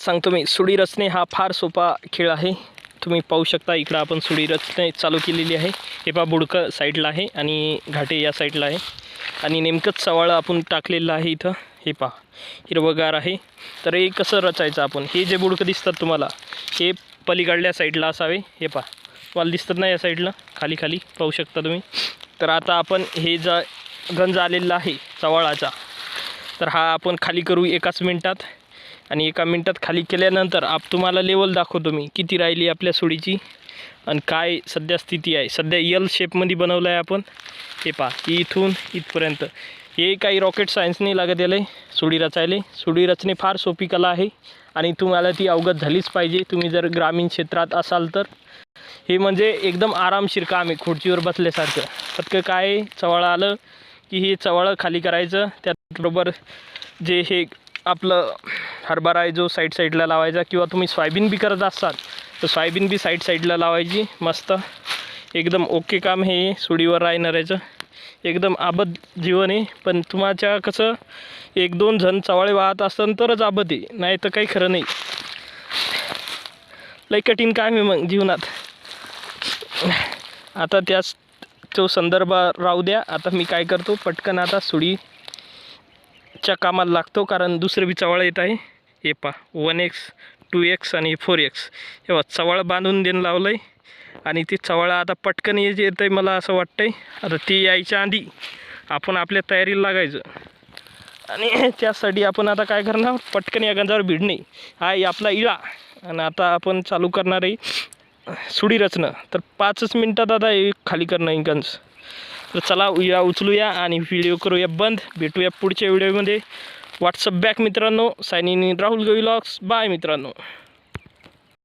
सांगतो मी सुडी रचणे हा फार सोपा खेळ आहे. तुम्ही पाहू शकता इकडं आपण सुडी रचणे चालू केलेली आहे. हे पहा बुडकं साईडला आहे आणि घाटे या साईडला आहे. आणि नेमकंच सवाळं आपण टाकलेलं आहे इथं. हे पहा हिरवगार आहे. तर हे कसं रचायचं आपण? हे जे बुडकं दिसतात तुम्हाला हे पलीकडल्या साईडला असावे. हे पहा तुम्हाला दिसतात ना या साईडला? खाली खाली. पाहू शकता तुम्ही. तर आता आपण हे जा गंज आलेला आहे सवाळाचा. तर हा आपण खाली करू एकाच मिनटात. आणि एका मिनटात खाली केल्यानंतर आप तुम्हाला लेवल दाखवतो मी. किती राहिली आपल्या सुडीची आणि काय सध्या स्थिती आहे. सध्या यल शेपमध्ये बनवलं आहे आपण. हे पहा की इथून इथपर्यंत. हे काही रॉकेट सायन्स नाही लागत याला. सुडी रचायला. सुडी रचणे फार सोपी कला आहे आणि तुम्हाला ती अवगत झालीच पाहिजे. तुम्ही जर ग्रामीण क्षेत्रात असाल तर. हे म्हणजे एकदम आरामशीर काम आहे खुर्चीवर बसल्यासारखं. फक्त काय आहे, आलं की हे चवळं खाली करायचं. त्याचबरोबर जे हे आपलं हरभरा आहे जो साईड साईडला लावायचा किंवा तुम्ही सोयाबीन बी करत असाल तर सोयाबीन बी साईड साईडला लावायची मस्त. एकदम ओके काम हे सुडीवर राहणाऱ्याचं. एकदम आबद जीवन आहे पण तुमच्या कसं एक दोन जण चवाळे वाहत असताना तरच आबद आहे नाही तर काही खरं नाही. लई कठीण काम आहे मग जीवनात. आता त्याच तो संदर्भ राहू द्या. आता मी काय करतो पटकन आता सुडीच्या कामाला लागतो कारण दुसरं बी चवाळ येत आहे. हे पा वन एक्स टू एक्स आणि फोर एक्स. हे बघ चवाळ बांधून देणं लावलं आहे आणि ती चवाळं आता पटकन येत येतं आहे मला असं वाटतं आहे आता ती यायच्या आधी आपण आपल्या तयारीला लागायचं. आणि त्यासाठी आपण आता काय करणार? पटकन या गंजावर भिडणे. हा आपला इळा. आणि आता आपण चालू करणार आहे सुडी रचणं. तर पाचच मिनटात आता खाली करणं गंज. तर चला या उचलूया आणि व्हिडिओ करूया बंद. भेटूया पुढच्या व्हिडिओमध्ये. व्हॉट्सअप बॅक मित्रांनो? सायन इन राहुल गवी लॉक्स बाय मित्रांनो.